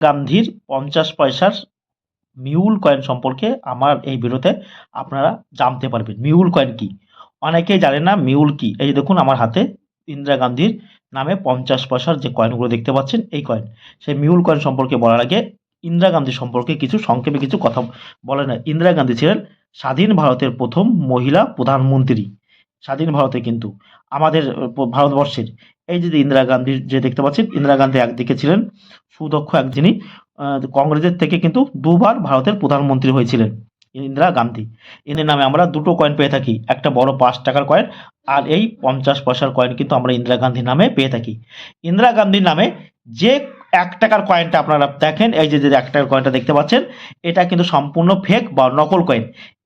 গান্ধীর পঞ্চাশ পয়সার মিউল কয়েন সম্পর্কে আমার এই ভিডিওতে আপনারা জানতে পারবেন। মিউল কয়েন কি? অনেকেই জানেন না মিউল কি। এই দেখুন, আমার হাতে ইন্দিরা গান্ধীর নামে পঞ্চাশ পয়সার যে কয়েনগুলো দেখতে পাচ্ছেন, এই কয়েন। সেই মিউল কয়েন সম্পর্কে বলার আগে ইন্দিরা গান্ধী সম্পর্কে কিছু সংক্ষেপে কিছু কথা বলে না। ইন্দিরা গান্ধী ছিলেন স্বাধীন ভারতের প্রথম মহিলা প্রধানমন্ত্রী। স্বাধীন ভারতে কিন্তু আমাদের ভারতবর্ষের এই যে ইন্দিরা গান্ধীর যে দেখতে পাচ্ছি, ইন্দিরা গান্ধী একদিকে ছিলেন, সুদক্ষ এক যিনি কংগ্রেসের থেকে কিন্তু দুবার ভারতের প্রধানমন্ত্রী হয়েছিলেন ইন্দিরা গান্ধী। এদের নামে আমরা দুটো কয়েন পেয়ে থাকি, একটা বড় পাঁচ টাকার কয়েন আর এই পঞ্চাশ পয়সার কয়েন কিন্তু আমরা ইন্দিরা গান্ধীর নামে পেয়ে থাকি। ইন্দিরা গান্ধীর নামে যে এক টাকার কয়েনটা আপনারা দেখেন, এই যে যে এক টাকার কয়েনটা দেখতে পাচ্ছেন, এটা কিন্তু সম্পূর্ণ ফেক বা নকল কয়েন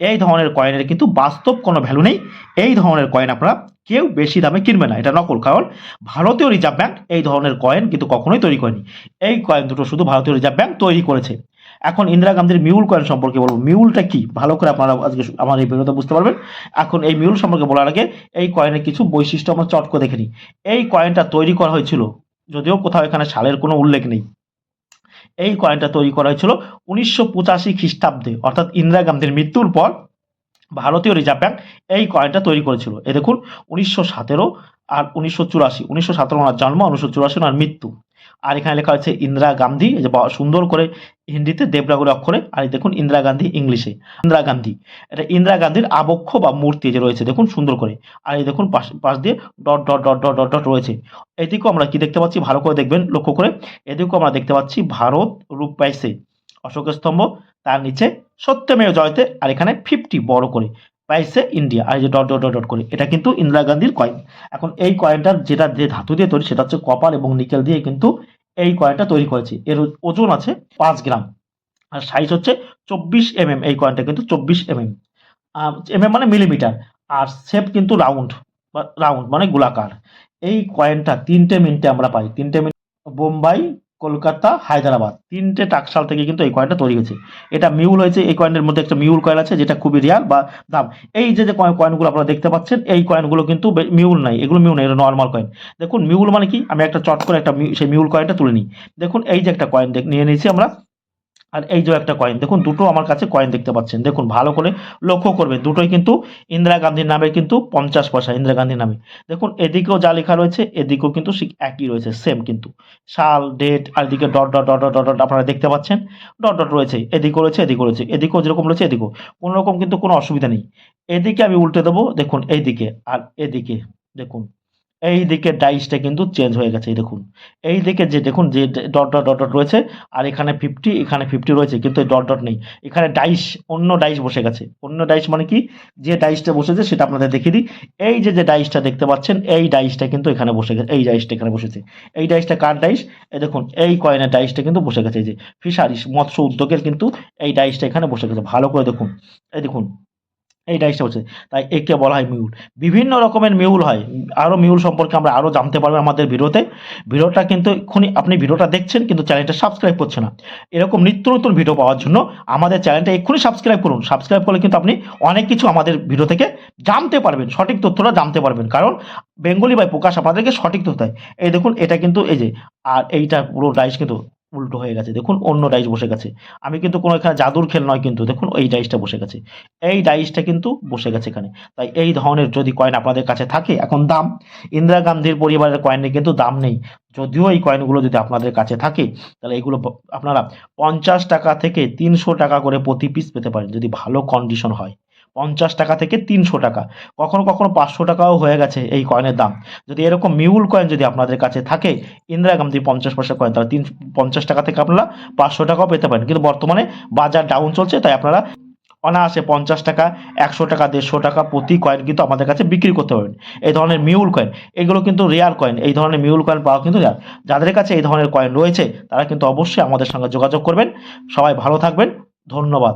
এই ধরনের কয়েনের কিন্তু বাস্তব কোনো ভ্যালু নেই। এই ধরনের কয়েন আপনারা কেউ বেশি দামে কিনবে না, এটা নকল। কারণ ভারতীয় রিজার্ভ ব্যাংক এই ধরনের কয়েন কিন্তু কখনোই তৈরি করেনি। এই কয়েন দুটো শুধু ভারতীয় রিজার্ভ ব্যাংক তৈরি করেছে। এখন ইন্দিরা গান্ধীর মিউল কয়েন সম্পর্কে বলব। মিউলটা কি? ভালো করে আপনারা আজকে আমার এই ভিডিওতে বুঝতে পারবেন। এখন এই মিউল সম্পর্কে বলার আগে এই কয়েনের কিছু বৈশিষ্ট্য আমরা চট করে দেখে নিই। এই কয়েনটা তৈরি করা হয়েছিল যদিও কোথাও এখানে সালের কোনো উল্লেখ নেই। এই কয়েনটা তৈরি করা হয়েছিল উনিশশো পঁচাশি খ্রিস্টাব্দে, অর্থাৎ ইন্দিরা গান্ধীর মৃত্যুর পর ভারতীয় রিজার্ভ ব্যাঙ্ক এই কয়েনটা তৈরি করেছিল। এ দেখুন, উনিশশো সতেরো আর উনিশশো চুরাশি, উনিশশো সতেরো ওনার জন্ম, উনিশশো চুরাশি ওনার মৃত্যু। আর এখানে লেখা হয়েছে ইন্দিরা গান্ধী যে সুন্দর করে হিন্দিতে দেবনাগরী অক্ষরে, আর দেখুন ইন্দিরা গান্ধী ইংলিশে। ইন্দিরা গান্ধী, এটা ইন্দিরা গান্ধীর আবক্ষ বা মূর্তি যে রয়েছে, দেখুন সুন্দর করে। আর এই দেখুন পাশ পাশ দিয়ে dot dot dot dot dot dot রয়েছে। এদিকেও আমরা কি দেখতে পাচ্ছি? ভালো করে দেখবেন, লক্ষ্য করে। এদিকেও আমরা দেখতে পাচ্ছি ভারত রূপ পাইছে অশোকের স্তম্ভ, তার নিচে সত্যমেয় জয়তে, আর এখানে ফিফটি বড় করে। পাইছে ইন্ডিয়া আর যে ডট ডট ডট করে। এটা কিন্তু ইন্দিরা গান্ধীর কয়েন এখন এই কয়েনটার যেটা, যে ধাতু দিয়ে তৈরি, সেটা হচ্ছে কপার এবং নিকেল দিয়ে কিন্তু এই কয়েনটা তৈরি করেছে। এর ওজন আছে পাঁচ গ্রাম। আর সাইজ হচ্ছে চব্বিশ এমএম এই কয়েনটা কিন্তু চব্বিশ এমএম এম মানে মিলিমিটার আর শেপ কিন্তু রাউন্ড রাউন্ড মানে গোলাকার। এই কয়েনটা তিনটে মিনিটে আমরা পাই। তিনটে মিনিট বোম্বাই কলকাতা, হায়দ্রাবাদ। তিনটে টাকশাল থেকে কিন্তু এই কয়েনটা তৈরি হয়েছে। এটা মিউল হয়েছে, এই কয়েনের মধ্যে একটা মিউল কয়েন আছে, যেটা খুবই রিয়াল বা দাম। এই যে যে কয়েন- কয়েনগুলো আপনারা দেখতে পাচ্ছেন, এই কয়েনগুলো কিন্তু মিউল নাই। এগুলো মিউল নাই, এটা নর্মাল কয়েন দেখুন মিউল মানে কি? আমি একটা চট করে একটা সেই মিউল কয়েনটা তুলে নিই। দেখুন, এই যে একটা কয়েন নিয়ে নিয়েছি আমরা। আর এই যে একটা কয়েন দেখুন দুটো আমার কাছে কয়েন দেখতে পাচ্ছেন। দেখুন, ভালো করে লক্ষ্য করবেন, দুটোই কিন্তু ইন্দিরা গান্ধীর নামে কিন্তু পঞ্চাশ পয়সা, ইন্দিরা গান্ধীর নামে। দেখুন, এদিকেও যা লেখা রয়েছে, এদিকেও কিন্তু একই রয়েছে সেম কিন্তু। সাল ডেট আর এদিকে dot dot dot dot dot আপনারা দেখতে পাচ্ছেন ডট ডট রয়েছে, এদিকেও রয়েছে এদিকেও রয়েছে, এদিকেও যেরকম রয়েছে, এদিকেও। কোনো রকম কিন্তু কোনো অসুবিধা নেই। এদিকে আমি উল্টে দেবো, দেখুন, এইদিকে, আর এদিকে, দেখুন। এই দিকে ডাইসটা কিন্তু চেঞ্জ হয়ে গেছে, এই দেখুন। এই দিকে যে দেখুন, যে ডট ডট ডট ডট রয়েছে, আর এখানে ফিফটি এখানে ফিফটি রয়েছে, কিন্তু এই ডট ডট নেই। এখানে ডাইস অন্য ডাইস বসে গেছে। অন্য ডাইস মানে কি? যে ডাইসটা বসেছে, সেটা আপনাদের দেখিয়ে দিই। এই যে যে ডাইসটা দেখতে পাচ্ছেন, এই ডাইসটা কিন্তু এখানে বসে গেছে, এই ডাইসটা এখানে বসেছে। এই ডাইসটা কার ডাইস এই দেখুন, এই কয়েনের ডাইসটা কিন্তু বসে গেছে, এই যে ফিশারিস মৎস্য উদ্যোগের কিন্তু এই ডাইসটা এখানে বসে গেছে। ভালো করে দেখুন, এই দেখুন এই ডাইসটা হচ্ছে তাই একে বলা হয় মিউল। বিভিন্ন রকমের মিউল হয়। আরও মিউল সম্পর্কে আমরা আরও জানতে পারব আমাদের ভিডিওতে। ভিডিওটা কিন্তু এক্ষুনি আপনি ভিডিওটা দেখছেন, কিন্তু চ্যানেলটা সাবস্ক্রাইব করছে না। এরকম নিত্য নতুন ভিডিও পাওয়ার জন্য আমাদের চ্যানেলটা এক্ষুনি সাবস্ক্রাইব করুন। সাবস্ক্রাইব করলে কিন্তু আপনি অনেক কিছু আমাদের ভিডিও থেকে জানতে পারবেন, সঠিক তথ্যটা জানতে পারবেন। কারণ বেঙ্গলি বাই প্রকাশ আপনাদেরকে সঠিক তথ্য এই দেখুন, এটা কিন্তু এই যে, আর এইটা পুরো ডাইস কিন্তু উল্টো হয়ে গেছে। দেখুন, অন্য ডাইস বসে গেছে। আমি কিন্তু কোনো এখানে জাদুর খেল নয় কিন্তু, দেখুন, এই ডাইসটা বসে গেছে। এই ডাইসটা কিন্তু বসে গেছে এখানে। তাই এই ধরনের যদি কয়েন আপনাদের কাছে থাকে, এখন দাম। ইন্দিরা গান্ধীর পরিবারের কয়েনের কিন্তু দাম নেই। যদিও এই কয়েনগুলো যদি আপনাদের কাছে থাকে, তাহলে এগুলো প- আপনারা পঞ্চাশ টাকা থেকে তিনশো টাকা করে প্রতি পিস পেতে পারেন, যদি ভালো কন্ডিশন হয়। পঞ্চাশ টাকা থেকে তিনশো টাকা। কখনো কখনো পাঁচশো টাকাও হয়ে গেছে এই কয়েনের দাম। যদি এরকম মিউল কয়েন যদি আপনাদের কাছে থাকে, ইন্দিরা গান্ধী পঞ্চাশ পয়সা কয়েন তাহলে তিন, পঞ্চাশ টাকা থেকে আপনারা পাঁচশো টাকাও পেতে পারেন। কিন্তু বর্তমানে বাজার ডাউন চলছে, তাই আপনারা অনায়াসে পঞ্চাশ টাকা, একশো টাকা, দেড়শো টাকা প্রতি কয়েন কিন্তু আমাদের কাছে বিক্রি করতে পারবেন। এই ধরনের মিউল কয়েন এগুলো কিন্তু রেয়ার কয়েন এই ধরনের মিউল কয়েন পাওয়া কিন্তু রেয়ার যাদের কাছে এই ধরনের কয়েন রয়েছে, তারা কিন্তু অবশ্যই আমাদের সঙ্গে যোগাযোগ করবেন। সবাই ভালো থাকবেন। ধন্যবাদ।